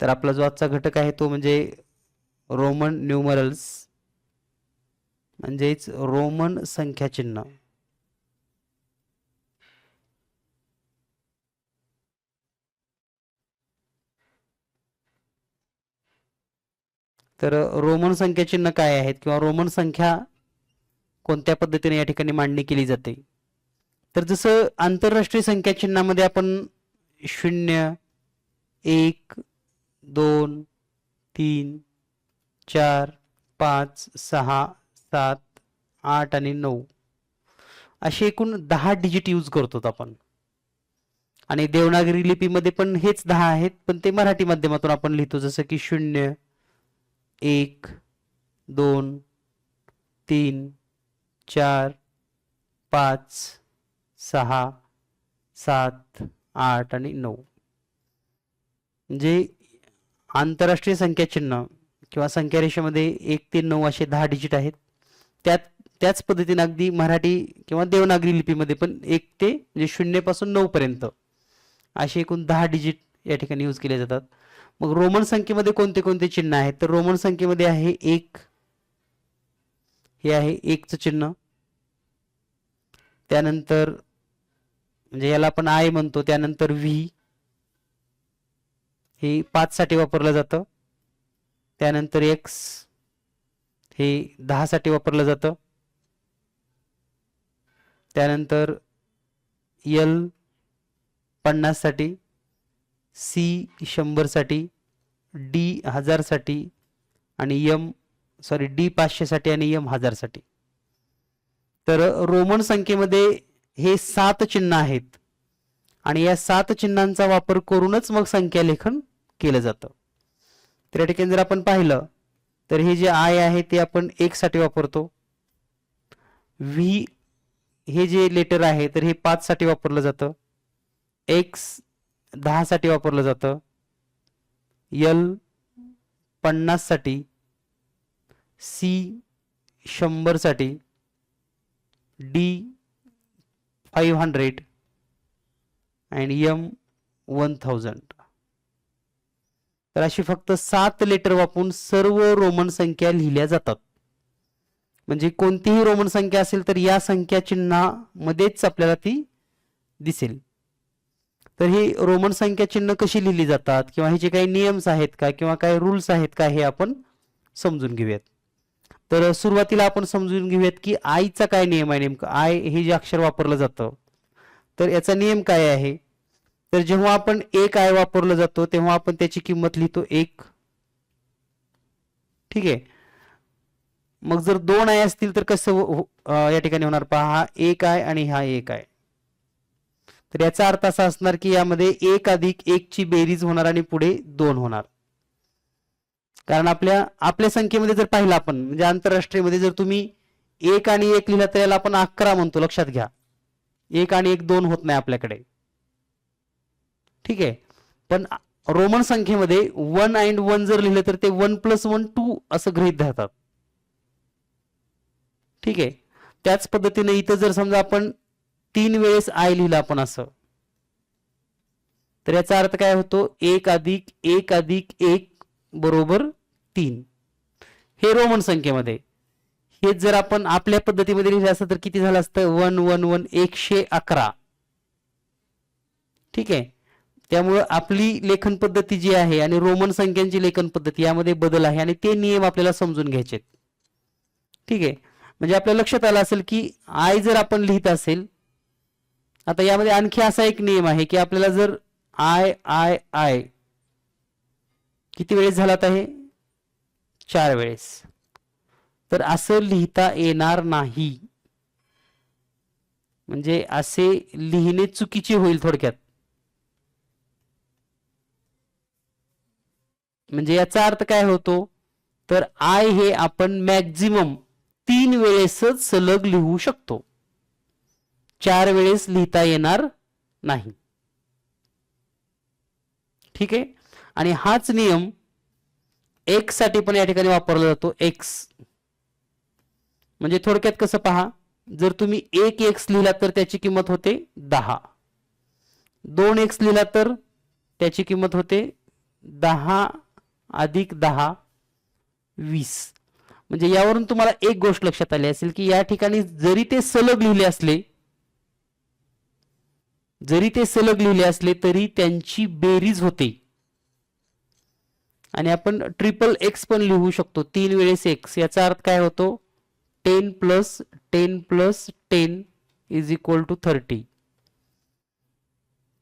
तर आपला जो आजचा घटक आहे तो म्हणजे रोमन न्यूमरल्स. म्हणजेच रोमन संख्या चिन्ह तर रोमन संख्या चिन्ह काय आहेत किंवा रोमन संख्या कोणत्या पद्धतीने या ठिकाणी मांडणी केली जाते? तर जसं आंतरराष्ट्रीय संख्या चिन्हामध्ये आपण शून्य एक दोन तीन चार पाच सहा सात आठ आणि नऊ. असे एकूण दहा डिजिट यूज करतो आपण. आणि देवनागरी लिपीमध्ये पण हेच दहा आहेत पण ते मराठी माध्यमातून आपण लिहितो जसं की शून्य एक दोन तीन चार पाच सहा सात आठ आणि नऊ. म्हणजे आंतरराष्ट्रीय संख्या चिन्ह किंवा संख्या रेषेमध्ये एक ते नऊ असे दहा डिजिट आहेत. त्यात त्याच पद्धतीने अगदी मराठी किंवा देवनागरी लिपीमध्ये पण एक ते म्हणजे शून्यपासून नऊपर्यंत असे एकूण दहा डिजिट या ठिकाणी यूज केले जातात. मग रोमन संख्येमध्ये कोणते कोणते चिन्ह आहेत? तर रोमन संख्येमध्ये आहे एक. हे आहे एकचं चिन्ह. त्यानंतर म्हणजे याला आपण आय म्हणतो त्यानंतर व्ही. हे पाच साठी वापरलं जातं. त्यानंतर एक्स हे दहा साठी वापरलं जातं. त्यानंतर यल पन्नाससाठी सी शंभरसाठी डी हजारसाठी आणि यम सॉरी डी पाचशेसाठी आणि यम हजारसाठी. तर रोमन संख्येमध्ये हे सात चिन्ह आहेत. आणि या सात चिन्हांचा वापर करूनच मग संख्या लेखन केलं जातं. तर या ठिकाणी जर आपण पाहिलं तर हे जे आय आहे ते आपण एक साठी वापरतो. व्ही हे जे लेटर आहे तर हे पाच साठी वापरलं जातं. एक्स दहा साठी वापरलं जातं. यल पन्नाससाठी. C शंभरसाठी. D five hundred and M one thousand तर अशी फक्त सात लेटर वापरून सर्व रोमन संख्या लिहिल्या जातात. म्हणजे कोणतीही रोमन संख्या असेल तर या संख्या चिन्हामध्येच आपल्याला ती दिसेल. तर ही रोमन संख्या चिन्ह कशी लिहिली जातात किंवा ह्याचे काही नियम्स आहेत का किंवा काही रूल्स आहेत का हे आपण समजून घेऊयात. तर सुरुवातीला आपण समजून घेऊयात की आईचा काय नियम आहे नेमकं. आय हे जे अक्षर वापरलं जातं. तर याचा नियम काय आहे? तर जेव्हा आपण एक आय वापरलं जातो तेव्हा आपण त्याची किंमत लिहितो एक. ठीक आहे? मग जर दोन आय असतील तर कसं हो, हो, या ठिकाणी होणार? पहा हा एक आय आणि हा एक आहे तर याचा अर्थ असा असणार की यामध्ये एक अधिक एक ची बेरीज होणार आणि पुढे दोन होणार. कारण आपल्या आपल्या संख्येमध्ये जर पाहिलं आपण म्हणजे आंतरराष्ट्रीयमध्ये जर तुम्ही एक आणि एक लिहिला तर याला आपण अकरा म्हणतो. लक्षात घ्या. एक आणि एक दोन होत नाही आपल्याकडे. ठीक आहे. पण रोमन संख्येमध्ये वन अँड वन जर लिहिलं तर ते वन प्लस वन टू असं गृहित धरतात. ठीक आहे. त्याच पद्धतीने इथं जर समजा आपण तीन वेळेस आय लिहिलं आपण असं तर याचा अर्थ काय होतो? एक अधिक एक अधिक एक बरोबर तीन. हे रोमन संख्येमध्ये. हे जर आपण आपल्या पद्धतीमध्ये लिहिलं असतं तर किती झालं असतं? वन वन वन एकशे अकरा. ठीक आहे. त्यामुळं आपली लेखन पद्धती जी आहे आणि रोमन संख्यांची लेखन पद्धती यामध्ये बदल आहे आणि ते नियम आपल्याला समजून घ्यायचे ठीक आहे? म्हणजे आपल्या लक्षात आलं असेल की आय जर आपण लिहित असेल आता यामध्ये आणखी असा एक नियम आहे की आपल्याला जर आय आय आय किती वेळेस झाला आहे हे? चार वेळेस. तर असं लिहिता येणार नाही. म्हणजे असे लिहिणे चुकीचे होईल थोडक्यात. म्हणजे याचा अर्थ काय होतो? तर आय हे आपण मॅक्झिमम तीन वेळेसच सलग लिहू शकतो. चार वेळेस लिहिता येणार नाही. ठीक आहे? आणि हाच नियम एक्ससाठी पण या ठिकाणी वापरला जातो एक्स म्हणजे थोडक्यात कसं पहा? जर तुम्ही एक एक्स लिहिला तर त्याची किंमत होते दहा. दोन एक्स लिहिला तर त्याची किंमत होते दहा अधिक दहा वीस. म्हणजे यावरून तुम्हाला एक गोष्ट लक्षात आली असेल की या ठिकाणी जरी ते सलग लिहिले असले जरी ते सलग लिहिले असले तरी त्यांची बेरीज होते. आणि आपण ट्रिपल एक्स पण लिहू शकतो. तीन वेळेस एक्स याचा अर्थ काय होतो? Ten plus ten plus ten is equal to thirty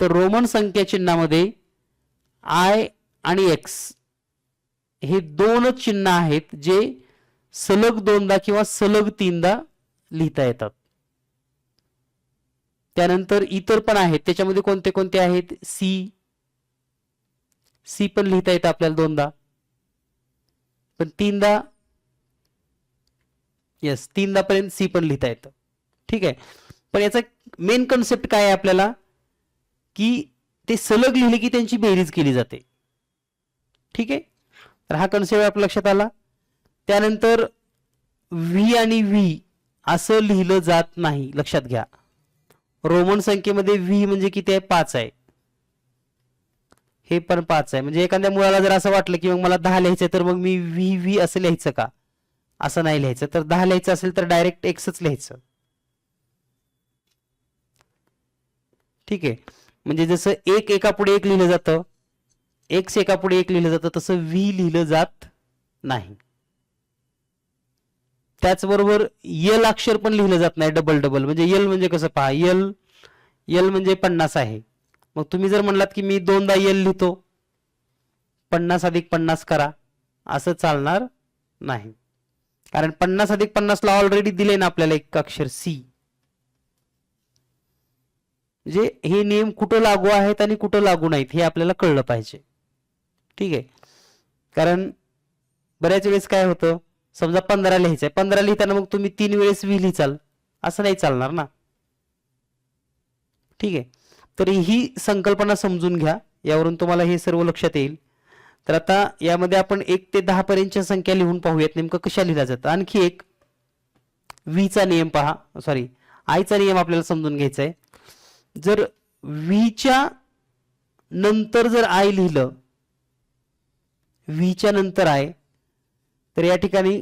तर रोमन संख्या चिन्हामध्ये आय आणि एक्स हे दोन चिन्ह आहेत जे सलग दोनदा किंवा सलग तीनदा लिहिता येतात. त्यानंतर इतर पण आहेत. त्याच्यामध्ये कोणते कोणते आहेत? सी सी पण लिहिता येतं आपल्याला दोनदा. पण तीनदा येस तीनदा पर्यंत सी पण लिहिता येतं. ठीक आहे? पण याचा मेन कन्सेप्ट काय आहे आपल्याला? की ते सलग लिहिले की त्यांची बेरीज केली जाते. ठीक आहे? तर हा कन्सेप्ट आपल्या लक्षात आला. त्यानंतर व्ही आणि व्ही असं लिहिलं जात नाही. लक्षात घ्या. रोमन संख्येमध्ये व्ही म्हणजे किती आहे? पाच आहे. हे पण पाच आहे. म्हणजे एखाद्या मुलाला जर असं वाटलं की मग मला दहा लिहायचं तर मग मी व्ही व्ही असं लिहायचं का? असं नाही लिहायचं. तर दहा लिहायचं असेल तर डायरेक्ट एक्सच लिहायचं. ठीक आहे. म्हणजे जसं एक एका पुढे एक लिहिलं जातं एक्स एकापुढे एक लिहिलं जातं तसं व्ही लिहिलं जात नाही. त्याचबरोबर यल अक्षर पण लिहिलं जात नाही डबल डबल म्हणजे यल म्हणजे कसं पहा यल यल म्हणजे पन्नास आहे. मग तुम्ही जर म्हणलात की मी दोनदा यल लिहितो पन्नास अधिक पन्नास करा असं चालणार नाही. कारण पन्नास अधिक पन्नासला ऑलरेडी दिले ना आपल्याला एक अक्षर सी म्हणजे हे नियम कुठं लागू आहेत आणि कुठं लागू नाहीत हे आपल्याला कळलं पाहिजे. ठीक आहे. कारण बऱ्याच वेळेस काय होतं समजा पंधरा लिहायचं आहे पंधरा लिहिताना मग तुम्ही तीन वेळेस वी लिहिचाल असं नाही चालणार ना. ठीक आहे. तर ही संकल्पना समजून घ्या यावरून तुम्हाला हे सर्व लक्षात येईल. तर आता यामध्ये आपण एक ते दहा पर्यंतच्या संख्या लिहून पाहूयात नेमकं कशा लिहिल्या जातं आणखी एक व्हीचा नियम पहा. सॉरी आयचा नियम आपल्याला समजून घ्यायचा आहे जर व्हीच्या नंतर जर आय लिहिलं वीच्या नंतर आहे. तर या ठिकाणी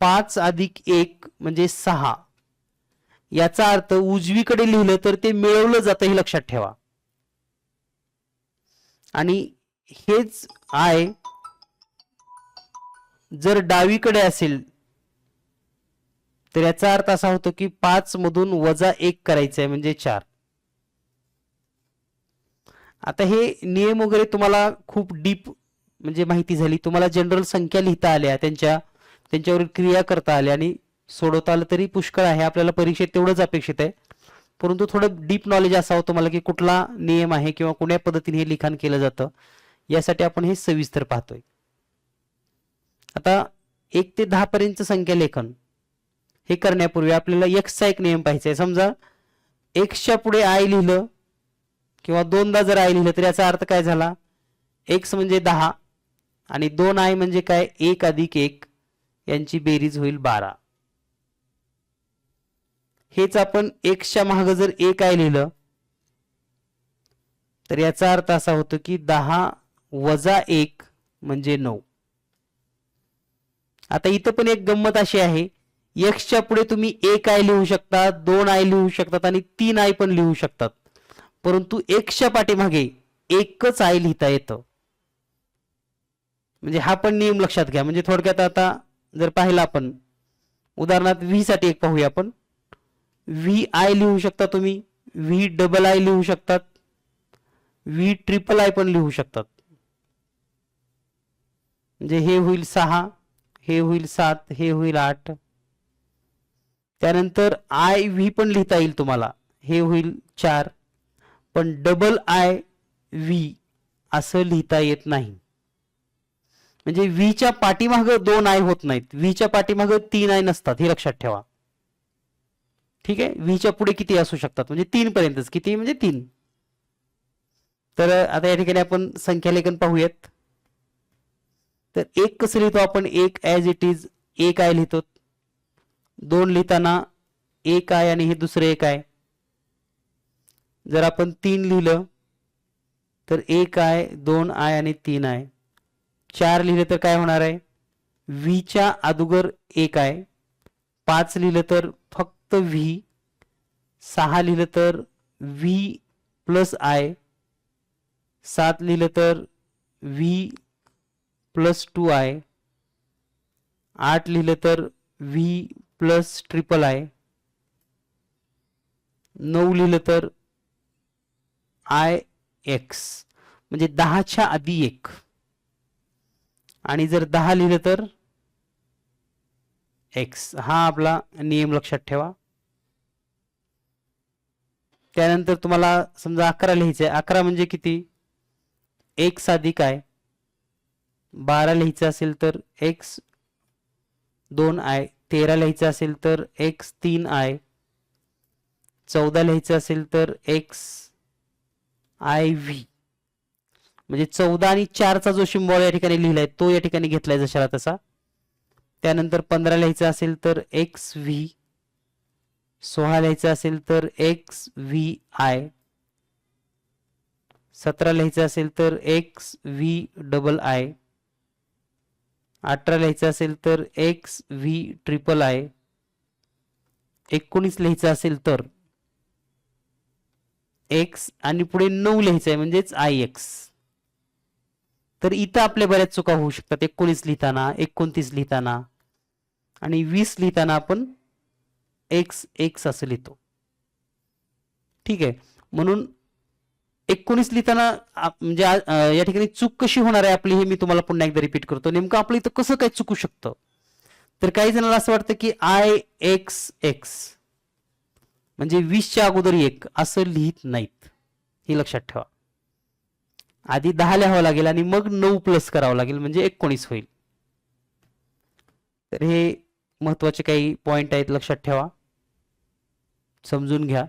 पाच अधिक एक म्हणजे सहा. याचा अर्थ उजवीकडे लिहिलं तर ते मिळवलं जातं हे लक्षात ठेवा. आणि हेच आय जर डावीकडे असेल तर याचा अर्थ असा होतो की पाच मधून वजा एक करायचं आहे म्हणजे चार. आता हे नियम वगैरे तुम्हाला खूप डीप म्हणजे माहिती झाली. तुम्हाला जनरल संख्या लिहिता आल्या त्यांच्या त्यांच्यावर क्रिया करता आल्या आणि सोडवता आलं तरी पुष्कळ आहे. आपल्याला परीक्षेत तेवढंच अपेक्षित आहे. परंतु थोडं डीप नॉलेज असावं तुम्हाला की कुठला नियम आहे किंवा कुण्या पद्धतीने हे लिखाण केलं जातं. यासाठी आपण हे सविस्तर पाहतोय. आता एक ते दहा पर्यंत संख्या लेखन हे करण्यापूर्वी आपल्याला एक्सचा एक नियम पाहिजे समजा एक्सच्या पुढे आय लिहिलं किंवा दोनदा जर आय लिहिलं तर याचा अर्थ काय झाला? एक्स म्हणजे दहा. आणि दोन आय म्हणजे काय? एक अधिक एक यांची बेरीज होईल बारा. हेच आपण एक्सच्या माग जर एक आय लिहिलं तर याचा अर्थ असा होतो की दहा वजा एक म्हणजे नऊ. आता इथं पण एक गंमत अशी आहे एक्सच्या पुढे तुम्ही एक आय लिहू शकता दोन आय लिहू शकतात आणि तीन आय पण लिहू शकतात. परंतु एक्सच्या पाठीमागे एकच आय लिहिता येतं. म्हणजे हा पण नियम लक्षात घ्या. म्हणजे थोडक्यात आता जर पाहिलं आपण उदाहरणार्थ व्ही साठी एक पाहूया आपण. व्ही आय लिहू शकता तुम्ही व्ही डबल आय लिहू शकतात व्ही ट्रिपल आय पण लिहू शकतात. म्हणजे हे होईल सहा हे होईल सात हे होईल आठ. त्यानंतर आय व्ही पण लिहिता येईल तुम्हाला हे होईल चार. पण डबल आय व्ही असं लिहिता येत नाही. म्हणजे व्हीच्या पाठीमाग दोन आय होत नाहीत. व्हीच्या पाठीमाग तीन आय नसतात हे लक्षात ठेवा. ठीक आहे? व्हीच्या पुढे किती असू शकतात? म्हणजे तीन पर्यंतच. किती? म्हणजे तीन. तर आता या ठिकाणी आपण संख्या लेखन पाहूयात. तर एक कसं लिहितो आपण? एक ॲज इट इज एक आय लिहितो. दोन लिहिताना एक आय आणि हे दुसरं एक आहे जर आपण तीन लिहिलं तर एक आय दोन आय आणि तीन आहे चार लिहिलं तर काय होणार आहे? व्हीच्या अगोदर एक आहे. पाच लिहिलं तर फक्त व्ही सहा लिहिलं तर व्ही प्लस आय सात लिहिलं तर व्ही प्लस टू आय आठ लिहिलं तर व्ही प्लस ट्रिपल आय नऊ लिहिलं तर आय एक्स म्हणजे दहाच्या आधी एक. आणि जर दहा लिहिलं तर? एक्स हा आपला नियम लक्षात ठेवा. त्यानंतर तुम्हाला समजा अकरा लिहायचं आहे अकरा म्हणजे किती? एक साधी आहे बारा लिहायचं असेल तर एक्स दोन आय. तेरा लिहायचं असेल तर एक्स तीन आय. चौदा लिहायचं असेल तर एक्स आय व्ही म्हणजे चौदा आणि चारचा जो शिंबॉळ या ठिकाणी लिहिलाय तो या ठिकाणी घेतलाय जशाला तसा. त्यानंतर पंधरा लिहायचं असेल तर एक्स व्ही सोळा लिहायचं असेल तर एक्स व्ही आय सतरा लिहायचं असेल तर एक्स व्ही डबल आय अठरा लिहायचं असेल तर एक्स व्ही ट्रिपल आय एकोणीस लिहायचं असेल तर एक्स आणि पुढे नऊ लिहायचं आहे म्हणजेच आय एक्स तर इथं आपल्या बऱ्याच चुका होऊ शकतात. एकोणीस लिहिताना एकोणतीस लिहिताना आणि वीस लिहिताना आपण एक्स एक्स असं लिहितो. ठीक आहे. म्हणून एकोणीस लिहिताना म्हणजे या ठिकाणी चूक कशी होणार आहे आपली हे मी तुम्हाला पुन्हा एकदा रिपीट करतो. नेमकं आपलं इथं कसं काय चुकू शकतं? तर काही जणांना असं वाटतं की आय एक्स एक्स म्हणजे वीसच्या अगोदर एक असं लिहित नाहीत. हे लक्षात ठेवा. आधी दहा लिहावं लागेल आणि मग नऊ प्लस करावं लागेल म्हणजे एकोणीस होईल. तर हे महत्त्वाचे काही पॉइंट आहेत लक्षात ठेवा. समजून घ्या.